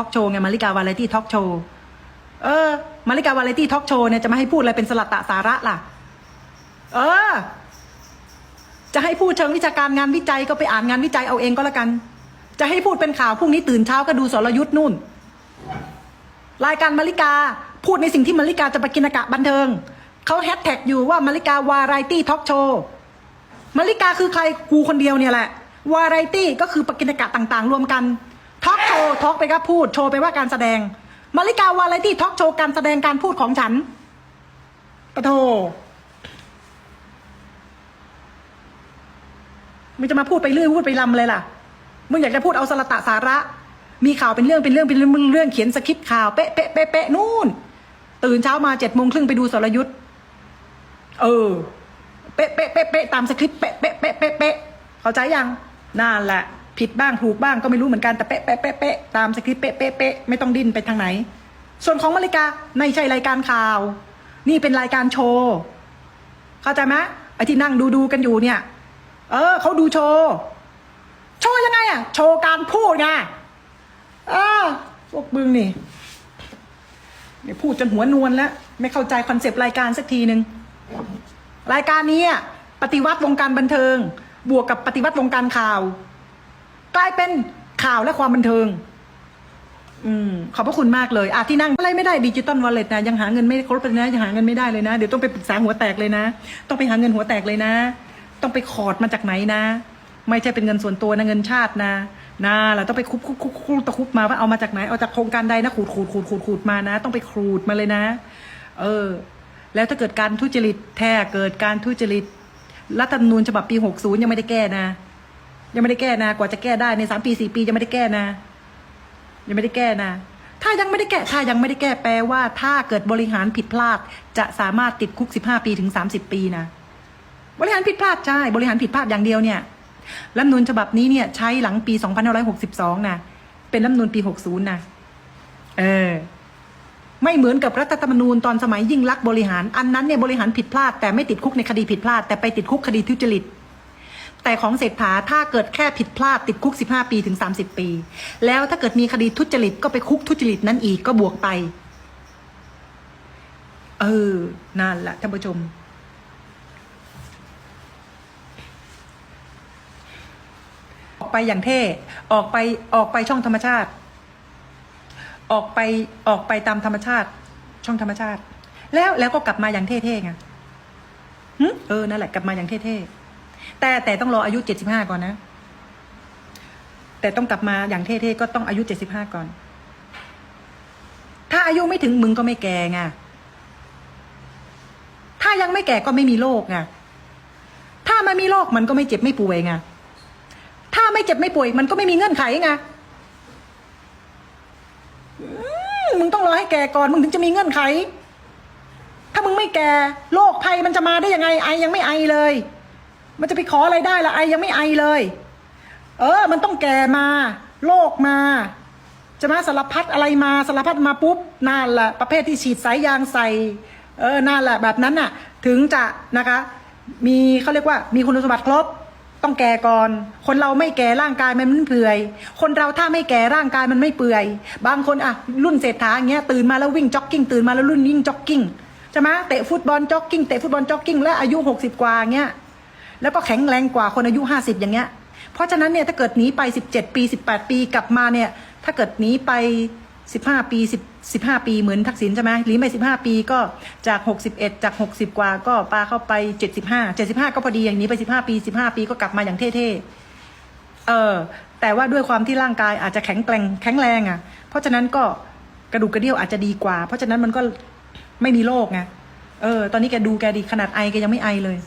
ทอล์กโชว์ไงมาริกาวาไรตี้ทอล์กโชว์เออมาริกาวาไรตี้ทอล์กโชว์เนี่ยจะมาให้พูดอะไรเป็นสลัดตะสาระล่ะ เออ จะให้พูดเชิงวิชาการงานวิจัยก็ไปอ่านงานวิจัยเอาเองก็แล้วกัน จะให้พูดเป็นข่าวพรุ่งนี้ตื่นเช้าก็ดูสรยุทธ์นู่น รายการมาริกาพูดในสิ่งที่มาริกาจะไปกินอากาศบันเทิงเขาแฮชแท็กอยู่ว่ามาริกาวาไรตี้ทอล์กโชว์มาริกาคือใครกูคนเดียวเนี่ยแหละวาไรตี้ก็คือปกินอากาศต่าง ๆ รวมกัน โชว์ทอกไปก็พูดโชว์ไปว่าการแสดงมาริกาวาไรตี้ทอกโชว์การแสดงการพูดของฉันปะโทมึงจะมาพูดไปเรื่อยพูดไปลำเลยล่ะ มึงอยากจะพูดเอาสระตะสาระ มีข่าวเป็นเรื่องเป็นเรื่องเป็นเรื่องมึงเรื่องเขียนสคริปต์ข่าวเป๊ะเป๊ะเป๊ะเป๊ะนู่น ตื่นเช้ามาเจ็ดโมงครึ่งไปดูสรยุทธ์เออ เป๊ะเป๊ะเป๊ะเป๊ะตามสคริปต์เป๊ะเป๊ะเป๊ะเป๊ะเป๊ะเข้าใจยังนั่นแหละ ผิดบ้างถูกบ้างก็ไม่รู้เหมือนกันแต่เป๊ะเป๊ะเป๊ะเป๊ะตามสคริปต์เป๊ะเป๊ะเป๊ะไม่ต้องดิ้นไปทางไหน ส่วนของมาริกาไม่ใช่รายการข่าว นี่เป็นรายการโชว์เข้าใจไหมไอ้ที่นั่งดูดูกันอยู่เนี่ย เออเขาดูโชว์โชว์ยังไงอะโชว์การพูดไงเออพวกมึงนี่เนี่ยพูดจนหัวนวลแล้ว ไม่เข้าใจคอนเซปต์รายการสักทีหนึ่งรายการนี้ปฏิวัติวงการบันเทิง บวกกับปฏิวัติวงการข่าว กลายเป็นข่าวและความบันเทิง อืมขอบพระคุณมากเลยอะที่นั่งอะไรไม่ได้ดิจิตอลวอลเล็ตนะยังหาเงินไม่ครบเลยนะยังหาเงินไม่ได้เลยนะ เดี๋ยวต้องไปปรึกษาหัวแตกเลยนะ ต้องไปหาเงินหัวแตกเลยนะ ต้องไปขอดมาจากไหนนะ ไม่ใช่เป็นเงินส่วนตัวนะเงินชาตินะนะเราต้องไปคุบคุบคุบคุบตะคุบมาว่าเอามาจากไหนเอาจากโครงการใดนะขูดขูดขูดขูดขูดมานะ ต้องไปขูดมาเลยนะ เออ แล้วถ้าเกิดการทุจริตแท้เกิดการทุจริตรัฐธรรมนูญฉบับปี 60 ยังไม่ได้แก้นะ ยังไม่ได้แก้นะ กว่าจะแก้ได้ในสามปีสี่ปียังไม่ได้แก้นะ ยังไม่ได้แก้นะ ถ้ายังไม่ได้แก้ถ้ายังไม่ได้แก้แปลว่า ถ้าเกิดบริหารผิดพลาด จะสามารถติดคุกสิบห้าปีถึงสามสิบปีนะ บริหารผิดพลาดใช่ บริหารผิดพลาดอย่างเดียวเนี่ยรัฐมนูญฉบับนี้เนี่ยใช้หลังปีสองพันห้าร้อยหกสิบสองนะเป็นรัฐมนูญปีหกศูนย์นะเออไม่เหมือนกับรัฐธรรมนูญตอนสมัยยิ่งลักษณ์บริหาร อันนั้นเนี่ยบริหารผิดพลาดแต่ไม่ติดคุกในคดีผิดพลาด แต่ไปติดคุกคดีทุจริต แต่ของเศรษฐาถ้าเกิดแค่ผิดพลาดติดคุก 15 ปีถึง 30 ปี แล้วถ้าเกิดมีคดีทุจริตก็ไปคุกทุจริตนั้นอีกก็บวกไป เออนั่นแหละท่านผู้ชมออกไปอย่างเท่ ออกไปออกไปช่องธรรมชาติ ออกไปออกไปตามธรรมชาติ ช่องธรรมชาติ แล้วแล้วก็กลับมาอย่างเท่ๆไงเออนั่นแหละกลับมาอย่างเท่ๆ แต่แต่ต้องรออายุเจ็ดสิบห้าก่อนนะ แต่ต้องกลับมาอย่างเท่ๆก็ต้องอายุเจ็ดสิบห้าก่อน ถ้าอายุไม่ถึงมึงก็ไม่แก่ไงถ้ายังไม่แก่ก็ไม่มีโรคไงถ้ามันมีโรคมันก็ไม่เจ็บไม่ป่วยไงถ้าไม่เจ็บไม่ป่วย มันก็ไม่มีเงื่อนไขไงมมึงต้องรอให้แก่ก่อนมึงถึงจะมีเงื่อนไข ถ้ามึงไม่แก่โรคภัยมันจะมาได้ยังไงไอยังไม่ไอเลย มันจะไปขออะไรได้ละไอยังไม่ไอเลย เออ มันต้องแก่มาโรคมาจะมาสารพัดอะไรมาสารพัดมาปุ๊บนั่นแหละประเภทที่ฉีดสายยางใส่เออนั่นแหละแบบนั้นน่ะ ถึงจะนะคะ มีเขาเรียกว่ามีคุณสมบัติครบ ต้องแก่ก่อน คนเราไม่แก่ร่างกายมันไม่เปื่อย คนเราถ้าไม่แก่ร่างกายมันไม่เปื่อย บางคนอะรุ่นเศรษฐาอย่างเงี้ยตื่นมาแล้ววิ่งจ็อกกิ้งตื่นมาแล้วรุ่นวิ่งจ็อกกิ้งใช่ไหมเตะฟุตบอลจ็อกกิ้งเตะฟุตบอลจ็อกกิ้งแล้วอายุหกสิบกว่าเงี้ย แล้วก็แข็งแรงกว่าคนอายุห้าสิบอย่างเงี้ย เพราะฉะนั้นเนี่ยถ้าเกิดหนีไปสิบเจ็ดปีสิบแปดปีกลับมาเนี่ย ถ้าเกิดหนีไปสิบห้าปีสิบสิบห้าปีเหมือนทักษิณใช่ไหมหนีไปสิบห้าปีก็จากหกสิบเอ็ดจากหกสิบกว่าก็ปาเข้าไปเจ็ดสิบห้าเจ็ดสิบห้าก็พอดีอย่างนี้ไปสิบห้าปีสิบห้าปีก็กลับมาอย่างเท่ๆเออแต่ว่าด้วยความที่ร่างกายอาจจะแข็งแกร่งแข็งแรงอะ เพราะฉะนั้นก็กระดูกกระเดี่ยวอาจจะดีกว่า เพราะฉะนั้นมันก็ไม่มีโรคไงเออ ตอนนี้แกดูแกดีขนาดไอแกยังไม่ไอเลย